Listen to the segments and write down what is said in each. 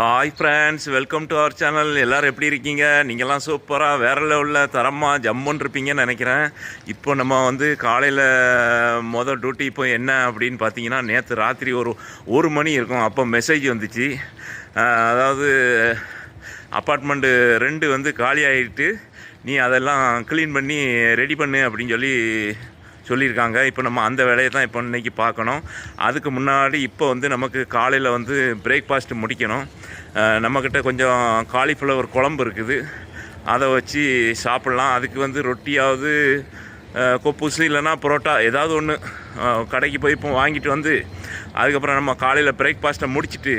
Hi friends welcome to our channel எல்லோரும் எப்படி இருக்கீங்க? நீங்கள்லாம் சூப்பராக வேற லெவலில் தரமாக ஜம்முன்னு இருப்பீங்கன்னு நினைக்கிறேன். இப்போ நம்ம வந்து காலையில் மொதல் டியூட்டி இப்போ என்ன அப்படின்னு பார்த்தீங்கன்னா நேற்று ராத்திரி ஒரு ஒரு மணி இருக்கும். அப்போ மெசேஜ் வந்துச்சு. அதாவது அப்பார்ட்மெண்ட்டு ரெண்டு வந்து காலி ஆகிட்டு நீ அதெல்லாம் க்ளீன் பண்ணி ரெடி பண்ணு அப்படின்னு சொல்லி சொல்லியிருக்காங்க. இப்போ நம்ம அந்த வேலையை தான் இப்போ இன்றைக்கி பார்க்கணும். அதுக்கு முன்னாடி இப்போ வந்து நமக்கு காலையில் வந்து பிரேக்ஃபாஸ்ட் முடிக்கணும். நம்மக்கிட்ட கொஞ்சம் காலிஃப்ளவர் குழம்பு இருக்குது. அதை வச்சு சாப்பிட்லாம். அதுக்கு வந்து ரொட்டியாவது கொப்புசு இல்லைன்னா புரோட்டா ஏதாவது ஒன்று கடைக்கு போய் இப்போ வாங்கிட்டு வந்து அதுக்கப்புறம் நம்ம காலையில் பிரேக்ஃபாஸ்ட்டை முடிச்சுட்டு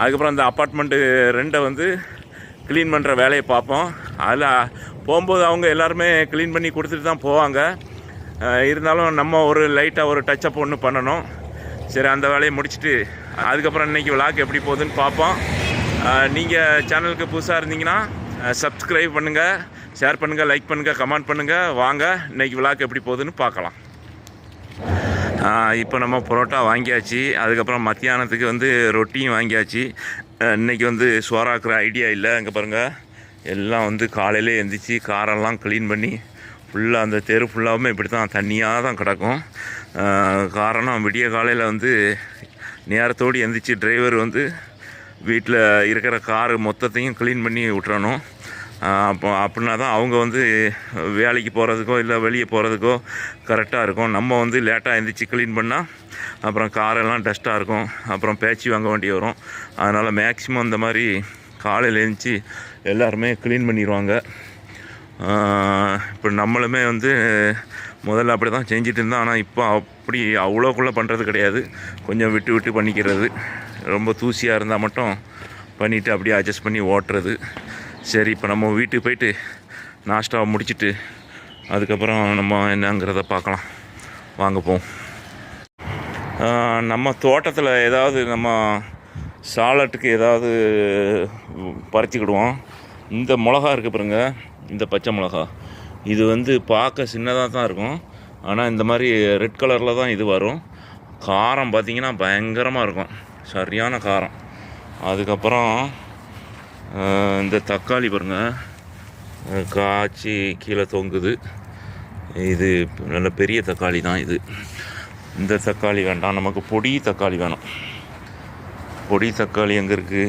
அதுக்கப்புறம் அந்த அப்பார்ட்மெண்ட்டு ரெண்டை வந்து க்ளீன் பண்ணுற வேலையை பார்ப்போம். அதில் போகும்போது அவங்க எல்லாருமே க்ளீன் பண்ணி கொடுத்துட்டு தான் போவாங்க. இருந்தாலும் நம்ம ஒரு லைட்டாக ஒரு டச்சப் ஒன்று பண்ணணும். சரி அந்த வேலையை முடிச்சுட்டு அதுக்கப்புறம் இன்றைக்கி விளாக் எப்படி போகுதுன்னு பார்ப்போம். நீங்கள் சேனலுக்கு புதுசாக இருந்தீங்கன்னா சப்ஸ்கிரைப் பண்ணுங்கள் ஷேர் பண்ணுங்கள் லைக் பண்ணுங்கள் கமெண்ட் பண்ணுங்கள் வாங்க இன்றைக்கி விளாக் எப்படி போகுதுன்னு பார்க்கலாம். இப்போ நம்ம பரோட்டா வாங்கியாச்சு. அதுக்கப்புறம் மத்தியானத்துக்கு வந்து ரொட்டியும் வாங்கியாச்சு. இன்றைக்கி இன்னைக்கு வந்து சோறாக்குற ஐடியா இல்லை. அங்கே பாருங்கள் எல்லாம் வந்து காலையிலே எந்திரிச்சு காரெல்லாம் க்ளீன் பண்ணி ஃபுல்லாக அந்த தெரு ஃபுல்லாகவும் இப்படி தான் தண்ணியாக தான் கிடக்கும். காரணம் விடிய காலையில் வந்து நேரத்தோடு எந்திரிச்சு டிரைவர் வந்து வீட்டில் இருக்கிற காரு மொத்தத்தையும் க்ளீன் பண்ணி விட்டுறணும். அப்போ அப்படின்னா தான் அவங்க வந்து வேலைக்கு போகிறதுக்கோ இல்லை வெளியே போகிறதுக்கோ கரெக்டாக இருக்கும். நம்ம வந்து லேட்டாக எழுந்திரிச்சு க்ளீன் பண்ணால் அப்புறம் காரெல்லாம் டஸ்ட்டாக இருக்கும். அப்புறம் பேச்சு வாங்க வேண்டி வரும். அதனால் மேக்ஸிமம் இந்த மாதிரி காலையில் எழுந்துச்சி எல்லாருமே க்ளீன் பண்ணிடுவாங்க இப்போ நம்மளுமே வந்து முதல்ல அப்படி தான் செஞ்சுட்டு இருந்தோம். ஆனால் இப்போ அப்படி அவ்வளோக்குள்ளே பண்ணுறது கிடையாது. கொஞ்சம் விட்டு விட்டு பண்ணிக்கிறது. ரொம்ப தூசியாக இருந்தால் மட்டும் பண்ணிவிட்டு அப்படியே அட்ஜஸ்ட் பண்ணி ஓட்டுறது. சரி இப்போ நம்ம வீட்டுக்கு போயிட்டு நாஷ்டாவை முடிச்சுட்டு அதுக்கப்புறம் நம்ம என்னங்கிறத பார்க்கலாம். வாங்க போவோம். நம்ம தோட்டத்தில் ஏதாவது நம்ம சாலட்டுக்கு ஏதாவது பறிச்சுக்கிடுவோம். இந்த மிளகா இருக்குது பாருங்கள் இந்த பச்சை மிளகா. இது வந்து பார்க்க சின்னதாக தான் இருக்கும். ஆனால் இந்த மாதிரி ரெட் கலரில் தான் இது வரும். காரம் பார்த்திங்கன்னா பயங்கரமாக இருக்கும். சரியான காரம். அதுக்கப்புறம் இந்த தக்காளி பாருங்கள் காய்ச்சி கீழே தொங்குது. இது நல்ல பெரிய தக்காளி தான் இது. இந்த தக்காளி வேண்டாம். நமக்கு பொடி தக்காளி வேணும். பொடி தக்காளி எங்கே இருக்குது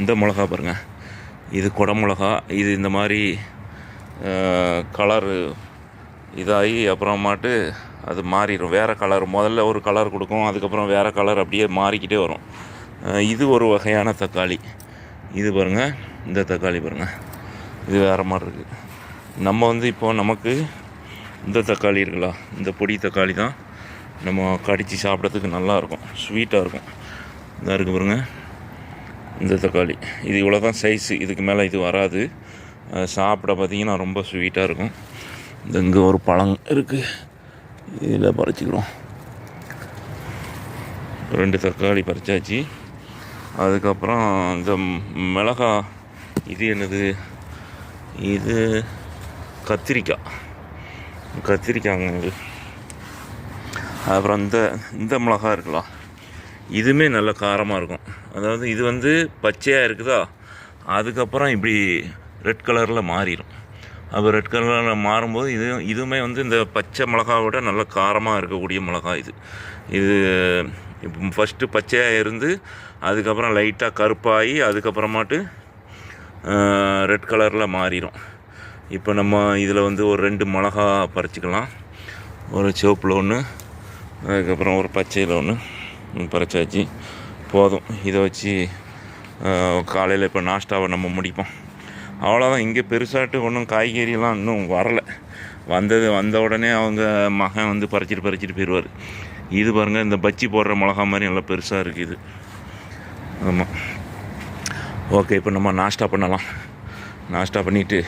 இந்த மிளகா பாருங்கள் இது குடமிளகா இது இந்த மாதிரி கலரு இதாகி அப்புறமாட்டு அது மாறிடும் வேறு கலர். முதல்ல ஒரு கலர் கொடுக்கும் அதுக்கப்புறம் வேறு கலர் அப்படியே மாறிக்கிட்டே வரும். இது ஒரு வகையான தக்காளி. இது பாருங்கள் இந்த தக்காளி பாருங்கள் இது வேறு மாதிரி இருக்குது நம்ம வந்து இப்போது நமக்கு இந்த தக்காளி இருக்குல்ல இந்த பொடி தக்காளி தான் நம்ம கடித்து சாப்பிட்றதுக்கு நல்லாயிருக்கும் ஸ்வீட்டாக இருக்கும். இதாக இருக்குது பாருங்கள் இந்த தக்காளி. இது இவ்வளோ தான் சைஸு இதுக்கு மேலே இது வராது. சாப்பிட பார்த்தீங்கன்னா ரொம்ப ஸ்வீட்டாக இருக்கும். இந்த இங்கே ஒரு பழம் இருக்குது இதில் பறிச்சிக்கிறோம். ரெண்டு தக்காளி பறிச்சாச்சு. அதுக்கப்புறம் இந்த மிளகா இது என்னது? இது கத்திரிக்காய் கத்திரிக்காய்ங்க இது. அப்புறம் இந்த இந்த மிளகா இருக்கலாம். இதுவுமே நல்ல காரமாக இருக்கும். அதாவது இது வந்து பச்சையாக இருக்குதா? அதுக்கப்புறம் இப்படி ரெட் கலரில் மாறிடும் அப்போ ரெட் கலரில் மாறும்போது இது இதுவுமே வந்து இந்த பச்சை மிளகாவை விட நல்ல காரமாக இருக்கக்கூடிய மிளகா இது. இது இப்போ ஃபஸ்ட்டு பச்சையாக இருந்து அதுக்கப்புறம் லைட்டாக கருப்பாகி அதுக்கப்புறமாட்டு ரெட் கலரில் மாறிடும் இப்போ நம்ம இதில் வந்து ஒரு ரெண்டு மிளகா பறிச்சிக்கலாம். ஒரு சிவப்பில் ஒன்று அதுக்கப்புறம் ஒரு பச்சையில் ஒன்று பறிச்சாச்சு. போதும். இதை வச்சு காலையில் இப்போ நாஷ்டாவை நம்ம முடிப்போம். அவ்வளோதான் இங்கே பெருசாட்டு ஒன்றும் காய்கறியெல்லாம் இன்னும் வரலை. வந்தது வந்த உடனே அவங்க மகன் வந்து பறிச்சிட்டு பறிச்சிட்டு போயிடுவார் இது பாருங்கள் இந்த பச்சி போடுற மிளகா மாதிரி நல்லா பெருசாக இருக்குது. ஆமாம் ஓகே இப்போ நம்ம நாஷ்டா பண்ணலாம். நாஷ்டா பண்ணிவிட்டு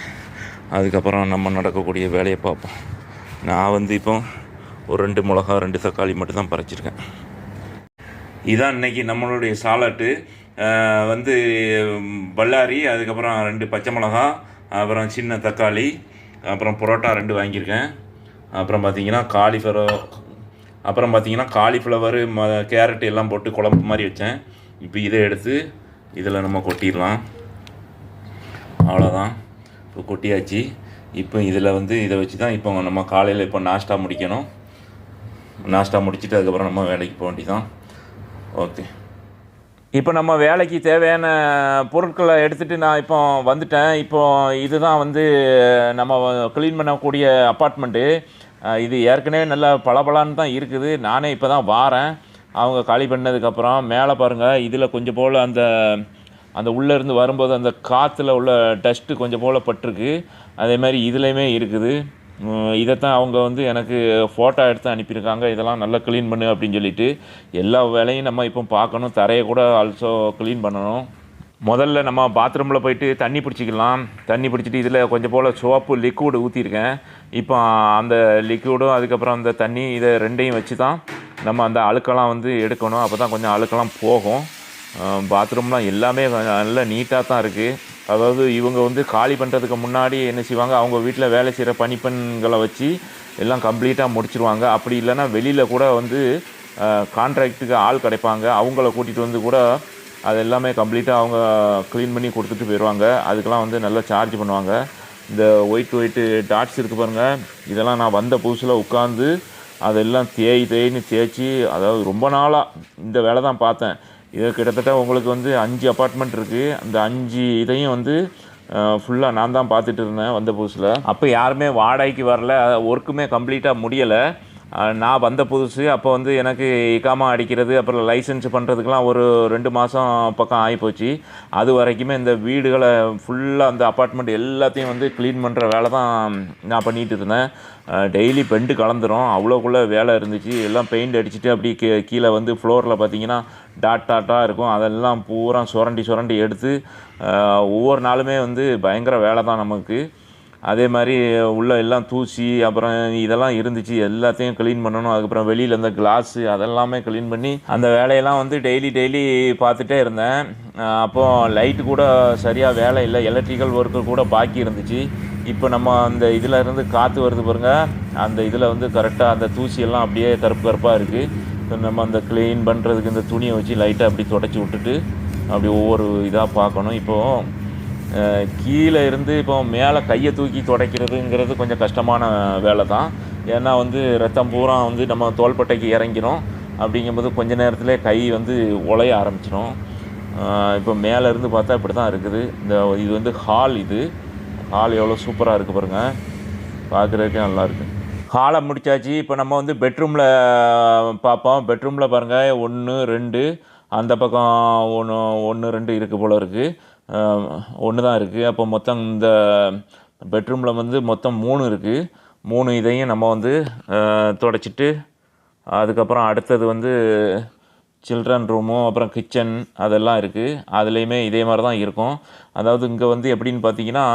அதுக்கப்புறம் நம்ம நடக்கக்கூடிய வேலையை பார்ப்போம். நான் வந்து இப்போ ஒரு ரெண்டு மிளகா ரெண்டு தக்காளி மட்டும் தான் பறிச்சிருக்கேன். இதான் இன்னைக்கு நம்மளுடைய சாலட்டு. வந்து பல்லாரி அதுக்கப்புறம் ரெண்டு பச்சை மிளகா அப்புறம் சின்ன தக்காளி அப்புறம் பரோட்டா ரெண்டு வாங்கியிருக்கேன். அப்புறம் பார்த்தீங்கன்னா காலிஃப்ளவர் அப்புறம் பார்த்தீங்கன்னா காலிஃப்ளவர் ம கேரட் எல்லாம் போட்டு குழம்பு மாதிரி வச்சேன். இப்போ இதை எடுத்து இதில் நம்ம கொட்டிடலாம். அவ்வளோதான் இப்போ கொட்டியாச்சு. இப்போ இதில் வந்து இதை வச்சு தான் இப்போ நம்ம காலையில் இப்போ நாஷ்டா முடிக்கணும். நாஷ்டா முடிச்சுட்டு அதுக்கப்புறம் நம்ம வேலைக்கு போக வேண்டியதான் ஓகே. இப்போ நம்ம வேலைக்கு தேவையான பொருட்களை எடுத்துகிட்டு நான் இப்போ வந்துட்டேன். இப்போ இதுதான் வந்து நம்ம க்ளீன் பண்ணக்கூடிய அப்பார்ட்மெண்ட்டு இது ஏற்கனவே நல்ல பளபளன்னு தான் இருக்குது. நானே இப்போ தான் வாரேன். அவங்க காலி பண்ணதுக்கப்புறம் மேலே பாருங்கள் இதில் கொஞ்சம் போல் அந்த அந்த உள்ளேருந்து வரும்போது அந்த காற்றுல உள்ள டஸ்ட்டு கொஞ்சம் போல் பட்டிருக்கு. அதே மாதிரி இதுலேயுமே இருக்குது. இதைத்தான் அவங்க வந்து எனக்கு ஃபோட்டோ எடுத்து அனுப்பியிருக்காங்க. இதெல்லாம் நல்லா க்ளீன் பண்ணு அப்படின்னு சொல்லிட்டு. எல்லா வேலையும் நம்ம இப்போ பார்க்கணும். தரையை கூட ஆல்சோ க்ளீன் பண்ணணும். முதல்ல நம்ம பாத்ரூமில் போயிட்டு தண்ணி பிடிச்சிக்கலாம். தண்ணி பிடிச்சிட்டு இதில் கொஞ்சம் போல் சோப்பு லிக்விடு ஊற்றிருக்கேன் இப்போ அந்த லிக்விடும் அதுக்கப்புறம் அந்த தண்ணி இதை ரெண்டையும் வச்சு தான் நம்ம அந்த அழுக்கெல்லாம் வந்து எடுக்கணும். அப்போ தான் கொஞ்சம் அழுக்கெல்லாம் போகும். பாத்ரூம்லாம் எல்லாமே நல்லா நீட்டாக தான் இருக்குது அதாவது இவங்க வந்து காலி பண்ணுறதுக்கு முன்னாடி என்ன செய்வாங்க? அவங்க வீட்டில் வேலை செய்கிற பணிப்பெண்களை வச்சு எல்லாம் கம்ப்ளீட்டாக முடிச்சிருவாங்க. அப்படி இல்லைன்னா வெளியில் கூட வந்து கான்ட்ராக்டுக்கு ஆள் கிடைப்பாங்க. அவங்கள கூட்டிகிட்டு வந்து கூட அது எல்லாமே கம்ப்ளீட்டாக அவங்க க்ளீன் பண்ணி கொடுத்துட்டு போயிடுவாங்க அதுக்கெல்லாம் வந்து நல்லா சார்ஜ் பண்ணுவாங்க. இந்த ஒயிட் ஒயிட்டு டாட்ஸ் இருக்குது பாருங்கள் இதெல்லாம் நான் வந்த புதுசில் உட்காந்து அதெல்லாம் தேய் தேய்னு தேய்ச்சி அதாவது ரொம்ப நாளாக இந்த வேலை தான் பார்த்தேன். இது கிட்டத்தட்ட உங்களுக்கு வந்து அஞ்சு அப்பார்ட்மெண்ட் இருக்குது அந்த அஞ்சு இதையும் வந்து ஃபுல்லாக நான் தான் பார்த்துட்டு இருந்தேன் வந்த புதுசில். அப்போ யாருமே வாடகைக்கு வரல ஒர்க்குமே கம்ப்ளீட்டாக முடியலை. நான் வந்த புதுசு அப்போ வந்து எனக்கு இக்காமா அடிக்கிறது அப்புறம் லைசன்ஸ் பண்ணுறதுக்கெலாம் ஒரு ரெண்டு மாதம் பக்கம் ஆகிப்போச்சு. அது வரைக்குமே இந்த வீடுகளை ஃபுல்லாக அந்த அப்பார்ட்மெண்ட் எல்லாத்தையும் வந்து க்ளீன் பண்ணுற வேலை தான் நான் பண்ணிகிட்டு இருந்தேன். Daily bend கலந்துரும். அவ்வளோக்குள்ளே வேலை இருந்துச்சு. எல்லாம் பெயிண்ட் அடிச்சுட்டு அப்படியே கீ கீழே வந்து ஃப்ளோரில் பார்த்தீங்கன்னா டாட் டாட்டாக இருக்கும். அதெல்லாம் பூரா சுரண்டி சுரண்டி எடுத்து ஒவ்வொரு நாளுமே வந்து பயங்கர வேலை தான் நமக்கு. அதே மாதிரி உள்ள எல்லாம் தூசி அப்புறம் இதெல்லாம் இருந்துச்சு. எல்லாத்தையும் க்ளீன் பண்ணணும். அதுக்கப்புறம் வெளியில் இந்த கிளாஸு அதெல்லாமே க்ளீன் பண்ணி அந்த வேலையெல்லாம் வந்து டெய்லி டெய்லி பார்த்துட்டே இருந்தேன். அப்போது அப்போ லைட்டு கூட சரியாக வேலை இல்லை. எலக்ட்ரிக்கல் ஒர்க்கு கூட பாக்கி இருந்துச்சு. இப்போ நம்ம அந்த இதில் இருந்து காற்று வருது பாருங்கள் அந்த இதில் வந்து கரெக்டாக அந்த தூசி எல்லாம் அப்படியே கருப்பு கருப்பாக இருக்குது நம்ம அந்த க்ளீன் பண்ணுறதுக்கு இந்த துணியை வச்சு லைட்டாக அப்படி தொடச்சி விட்டுட்டு அப்படி ஒவ்வொரு இதாக பார்க்கணும். இப்போது கீழே இருந்து இப்போ மேலே கையை தூக்கி துடைக்கிறதுங்கிறது கொஞ்சம் கஷ்டமான வேலை தான். ஏன்னா வந்து ரத்தம் பூரா வந்து நம்ம தோள்பட்டைக்கு இறங்கிடும் அப்படிங்கும்போது கொஞ்ச நேரத்தில் கை வந்து உலைய ஆரம்பிச்சிடும் இப்போ மேலேருந்து பார்த்தா இப்படி தான் இருக்குது. இந்த இது வந்து ஹால் இது. ஹால் எவ்வளோ சூப்பராக இருக்குது பாருங்கள் பார்க்குறதுக்கே நல்லாயிருக்கு ஹாலை முடிச்சாச்சு. இப்போ நம்ம வந்து பெட்ரூமில் பார்ப்போம். பெட்ரூமில் பாருங்கள் ஒன்று ரெண்டு. அந்த பக்கம் ஒன்று ஒன்று ரெண்டு இருக்குது போல் இருக்குது ஒன்று தான் இருக்குது அப்போ மொத்தம் இந்த பெட்ரூமில் வந்து மொத்தம் மூணு இருக்குது மூணு இதையும் நம்ம வந்து துடைச்சிட்டு அதுக்கப்புறம் அடுத்தது வந்து சில்ட்ரன் ரூமும் அப்புறம் கிச்சன் அதெல்லாம் இருக்குது அதுலேயுமே இதே மாதிரி தான் இருக்கும். அதாவது இங்கே வந்து எப்படின்னு பார்த்தீங்கன்னா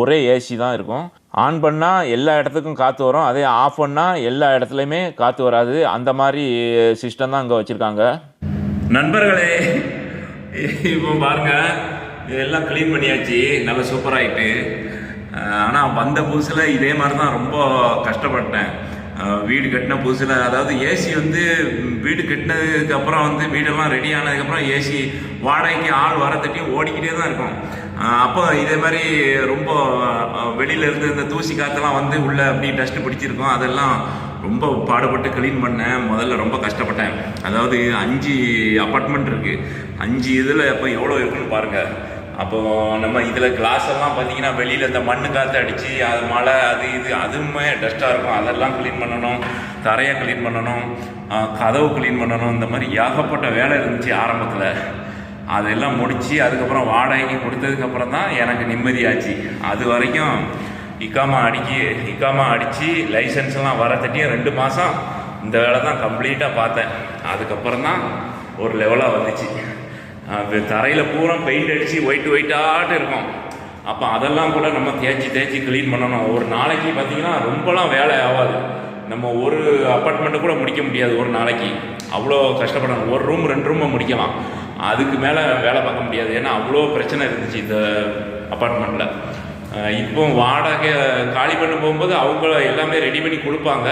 ஒரே ஏசி தான் இருக்கும். ஆன் பண்ணால் எல்லா இடத்துக்கும் காற்று வரும். அதே ஆஃப் பண்ணால் எல்லா இடத்துலையுமே காற்று வராது. அந்த மாதிரி சிஸ்டம் தான் இங்கே வச்சுருக்காங்க. நண்பர்களே இப்போ பாருங்கள் இதெல்லாம் க்ளீன் பண்ணியாச்சு. நல்லா சூப்பராகிட்டு ஆனால் வந்த புதுசில் இதே மாதிரி தான் ரொம்ப கஷ்டப்பட்டேன். வீடு கட்டின புதுசில் அதாவது ஏசி வந்து வீடு கட்டினதுக்கு அப்புறம் வந்து வீடெல்லாம் ரெடி ஆனதுக்கப்புறம் ஏசி வாடகைக்கு ஆள் வர தட்டி ஓடிக்கிட்டே தான் இருக்கும். அப்போ இதே மாதிரி ரொம்ப வெளியிலேருந்து வெளியில இருந்து இந்த தூசி காத்தெல்லாம் வந்து உள்ளே அப்படி டஸ்ட் பிடிச்சிருக்கும். அதெல்லாம் ரொம்ப பாடுபட்டு க்ளீன் பண்ணேன். முதல்ல ரொம்ப கஷ்டப்பட்டேன். அதாவது அஞ்சு அப்பார்ட்மெண்ட் இருக்குது அஞ்சு இதில் அப்போ எவ்வளோ இருக்குன்னு பாருங்கள் அப்போ நம்ம இதில் கிளாஸ் எல்லாம் பார்த்தீங்கன்னா வெளியில் இந்த மண்ணு காற்று அடித்து அது மழை அது இது அதுவுமே டஸ்ட்டாக இருக்கும். அதெல்லாம் க்ளீன் பண்ணணும். தரையை க்ளீன் பண்ணணும். கதவு க்ளீன் பண்ணணும். இந்த மாதிரி ஏகப்பட்ட வேலை இருந்துச்சு ஆரம்பத்தில். அதெல்லாம் முடித்து அதுக்கப்புறம் வாடகைக்கு கொடுத்ததுக்கப்புறம் தான் எனக்கு நிம்மதியாச்சு. அது வரைக்கும் இக்காமா அடிக்கி இக்காமா அடித்து லைசன்ஸ்லாம் வர தட்டியும் ரெண்டு மாதம் இந்த வேலை தான் கம்ப்ளீட்டாக பார்த்தேன். அதுக்கப்புறம் தான் ஒரு லெவலாக வந்துச்சு. அது தரையில் பூரா பெயிண்ட் அடித்து ஒயிட் ஒயிட்டாட்டு இருக்கும். அப்போ அதெல்லாம் கூட நம்ம தேய்ச்சி தேய்ச்சி க்ளீன் பண்ணணும். ஒரு நாளைக்கு பார்த்தீங்கன்னா ரொம்பலாம் வேலை ஆகாது. நம்ம ஒரு அப்பார்ட்மெண்ட்டை கூட முடிக்க முடியாது ஒரு நாளைக்கு. அவ்வளோ கஷ்டப்படணும். ஒரு ரூம் ரெண்டு ரூமை முடிக்கலாம். அதுக்கு மேலே வேலை பார்க்க முடியாது. ஏன்னா அவ்வளோ பிரச்சனை இருந்துச்சு இந்த அப்பார்ட்மெண்ட்டில் இப்போ வாடகை காலி பண்ண போகும்போது அவங்க எல்லாமே ரெடி பண்ணி கொடுப்பாங்க.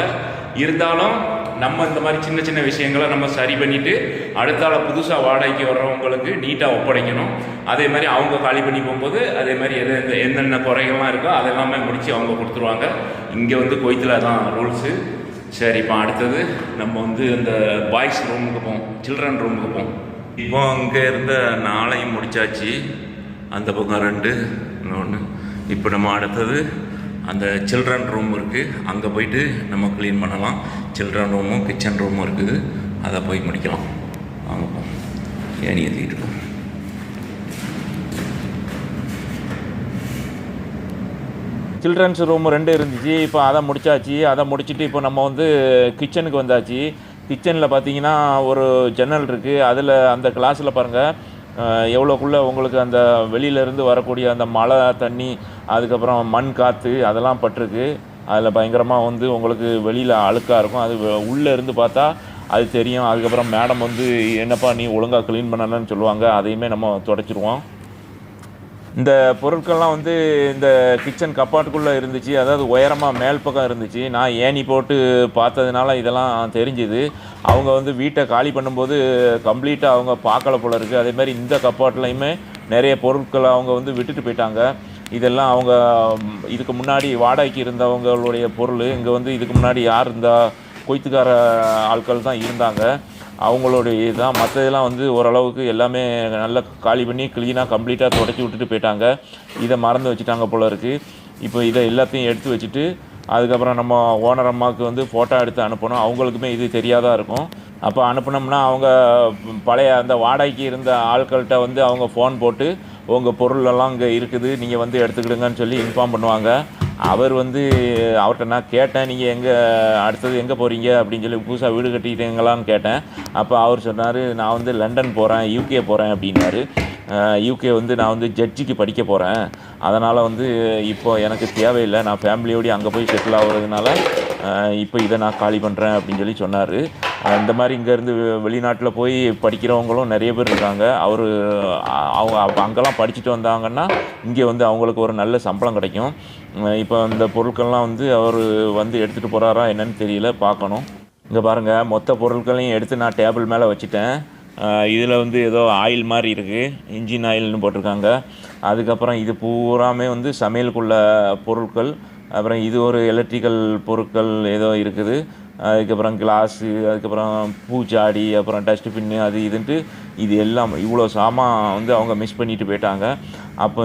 இருந்தாலும் நம்ம இந்த மாதிரி சின்ன சின்ன விஷயங்களை நம்ம சரி பண்ணிவிட்டு அடுத்தால புதுசாக வாடகைக்கு வர்றவங்களுக்கு நீட்டாக ஒப்படைக்கணும். அதே மாதிரி அவங்க காலி பண்ணி போகும்போது அதே மாதிரி எது எந்த என்னென்ன குறைகள்லாம் இருக்கோ அதெல்லாமே முடித்து அவங்க கொடுத்துருவாங்க. இங்கே வந்து கொய்த்தில் தான் ரூல்ஸு சரி இப்போ அடுத்தது நம்ம வந்து இந்த பாய்ஸ் ரூமுக்கு போவோம். சில்ட்ரன் ரூமுக்கு போவோம். இப்போ அங்கே இருந்த நாளையும் முடிச்சாச்சு. அந்த பக்கம் ரெண்டு இன்னொன்று இப்போ நம்ம அடுத்தது அந்த சில்ட்ரன் ரூம் இருக்குது அங்கே போயிட்டு நம்ம க்ளீன் பண்ணலாம். சில்ட்ரன் ரூமும் கிச்சன் ரூமும் இருக்குது. அதை போய் முடிக்கலாம். வாங்க ஏனி ஏணி ஏற்றிக்கிட்டு இருக்கோம் சில்ட்ரன்ஸ் ரூம் ரெண்டு இருந்துச்சு. இப்போ அதை முடிச்சாச்சு. அதை முடிச்சுட்டு இப்போ நம்ம வந்து கிச்சனுக்கு வந்தாச்சு. கிச்சனில் பார்த்தீங்கன்னா ஒரு ஜன்னல் இருக்குது அதில் அந்த கிளாஸில் பாருங்கள் எவ்வளோக்குள்ளே உங்களுக்கு அந்த வெளியிலேருந்து வரக்கூடிய அந்த மழை தண்ணி அதுக்கப்புறம் மண் காற்று அதெல்லாம் பட்டிருக்கு. அதில் பயங்கரமாக வந்து உங்களுக்கு வெளியில் அழுக்காக இருக்கும். அது உள்ளே இருந்து பார்த்தா அது தெரியும். அதுக்கப்புறம் மேடம் வந்து என்னப்பா நீ ஒழுங்காக க்ளீன் பண்ணலன்னு சொல்லுவாங்க. அதையுமே நம்ம தொடச்சிருவோம். இந்த பொருட்கள்லாம் வந்து இந்த கிச்சன் கப்பாட்டுக்குள்ளே இருந்துச்சு. அதாவது உயரமாக மேல் பக்கம் இருந்துச்சு. நான் ஏணி போட்டு பார்த்ததுனால இதெல்லாம் தெரிஞ்சுது. அவங்க வந்து வீட்டை காலி பண்ணும்போது கம்ப்ளீட்டாக அவங்க பார்க்கல போல இருக்குது அதே மாதிரி இந்த கப்பாட்லையுமே நிறைய பொருட்களை அவங்க வந்து விட்டுட்டு போயிட்டாங்க. இதெல்லாம் அவங்க இதுக்கு முன்னாடி வாடகைக்கு இருந்தவங்களுடைய பொருள். இங்கே வந்து இதுக்கு முன்னாடி யார் இருந்தால் கொய்த்துக்கார ஆட்கள் தான் இருந்தாங்க. அவங்களுடைய இதுதான். மற்றதெல்லாம் வந்து ஓரளவுக்கு எல்லாமே நல்லா காலி பண்ணி க்ளீனாக கம்ப்ளீட்டாக தொடச்சி விட்டுட்டு போயிட்டாங்க. இதை மறந்து வச்சுட்டாங்க போல இருக்குது இப்போ இதை எல்லாத்தையும் எடுத்து வச்சுட்டு அதுக்கப்புறம் நம்ம ஓனர் அம்மாவுக்கு வந்து ஃபோட்டோ எடுத்து அனுப்பணும். அவங்களுக்குமே இது தெரியாதான் இருக்கும். அப்போ அனுப்புனோம்னா அவங்க பழைய அந்த வாடகைக்கு இருந்த ஆட்கள்கிட்ட வந்து அவங்க ஃபோன் போட்டு உங்கள் பொருளெல்லாம் இங்கே இருக்குது. நீங்கள் வந்து எடுத்துக்கிடுங்கன்னு சொல்லி இன்ஃபார்ம் பண்ணுவாங்க. அவர் வந்து அவர்கிட்ட நான் கேட்டேன் நீங்கள் எங்கே அடுத்தது எங்கே போகிறீங்க அப்படின்னு சொல்லி புதுசாக வீடு கட்டிட்டீங்களான்னு கேட்டேன். அப்போ அவர் சொன்னார் நான் வந்து லண்டன் போகிறேன் யூகே போகிறேன் அப்படின்னாரு. யூகே வந்து நான் வந்து ஜட்ஜிக்கு படிக்க போகிறேன் அதனால் வந்து இப்போ எனக்கு தேவையில்லை. நான் ஃபேமிலியோடய அங்கே போய் செட்டில் ஆகுறதுனால இப்போ இதை நான் காலி பண்ணுறேன் அப்படின்னு சொல்லி சொன்னார். அந்த மாதிரி இங்கேருந்து வெளிநாட்டில் போய் படிக்கிறவங்களும் நிறைய பேர் இருக்காங்க. அவர் அவங்க அப்ப அங்கெல்லாம் படிச்சுட்டு வந்தாங்கன்னா இங்கே வந்து அவங்களுக்கு ஒரு நல்ல சம்பளம் கிடைக்கும். இப்போ அந்த பொருட்கள்லாம் வந்து அவர் வந்து எடுத்துகிட்டு போகிறாரா என்னன்னு தெரியல பார்க்கணும். இங்கே பாருங்கள் மொத்த பொருட்களையும் எடுத்து நான் டேபிள் மேலே வச்சுட்டேன். இதில் வந்து ஏதோ ஆயில் மாதிரி இருக்குது இன்ஜின் ஆயில்னு போட்டிருக்காங்க. அதுக்கப்புறம் இது பூராமே வந்து சமையலுக்குள்ள பொருட்கள். அப்புறம் இது ஒரு எலக்ட்ரிக்கல் பொருட்கள் ஏதோ இருக்குது. அதுக்கப்புறம் கிளாஸு அதுக்கப்புறம் பூச்சாடி அப்புறம் டஸ்ட்பின்னு அது இதுன்ட்டு இது எல்லாம் இவ்வளோ சாமான் வந்து அவங்க மிஸ் பண்ணிட்டு போயிட்டாங்க. அப்போ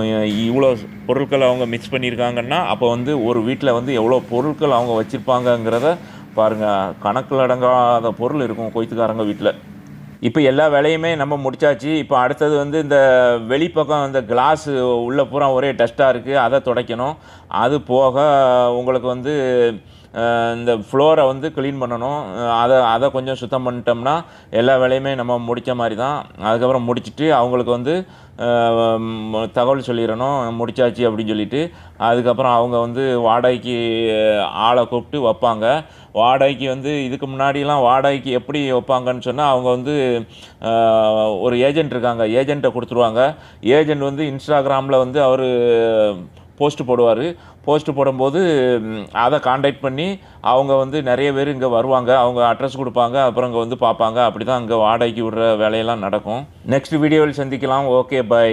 இவ்வளோ பொருட்கள் அவங்க மிஸ் பண்ணியிருக்காங்கன்னா அப்போ வந்து ஒரு வீட்டில் வந்து எவ்வளோ பொருட்கள் அவங்க வச்சுருப்பாங்கங்கிறத பாருங்கள் கணக்கில் அடங்காத பொருள் இருக்கும் கொய்த்துக்காரங்க வீட்டில் இப்போ எல்லா வேலையுமே நம்ம முடிச்சாச்சு. இப்போ அடுத்தது வந்து இந்த வெளிப்பக்கம் இந்த கிளாஸு உள்ளே பூரா ஒரே டஸ்ட்டாக இருக்குது அதை துடைக்கணும். அது போக உங்களுக்கு வந்து இந்த ஃப்ளோரை வந்து க்ளீன் பண்ணணும். அதை அதை கொஞ்சம் சுத்தம் பண்ணிட்டோம்னா எல்லா வேலையுமே நம்ம முடித்த மாதிரி தான் அதுக்கப்புறம் முடிச்சிட்டு அவங்களுக்கு வந்து தகவல் சொல்லிடணும். முடிச்சாச்சு அப்படின்னு சொல்லிட்டு. அதுக்கப்புறம் அவங்க வந்து வாடகைக்கு ஆளை கூப்பிட்டு வைப்பாங்க. வாடகைக்கு வந்து இதுக்கு முன்னாடிலாம் வாடகைக்கு எப்படி வைப்பாங்கன்னு சொன்னால் அவங்க வந்து ஒரு ஏஜென்ட் இருக்காங்க. ஏஜென்ட்டை கொடுத்துருவாங்க. ஏஜென்ட் வந்து இன்ஸ்டாகிராமில் வந்து அவர் போஸ்ட் போடுவார். போஸ்ட் போடும்போது அதை காண்டாக்ட் பண்ணி அவங்க வந்து நிறைய பேர் இங்கே வருவாங்க. அவங்க அட்ரஸ் கொடுப்பாங்க. அப்புறம் இங்கே வந்து பார்ப்பாங்க. அப்படி தான் இங்கே வாடகைக்கு விடுற வேலையெல்லாம் நடக்கும். நெக்ஸ்ட் வீடியோவில் சந்திக்கலாம். Okay bye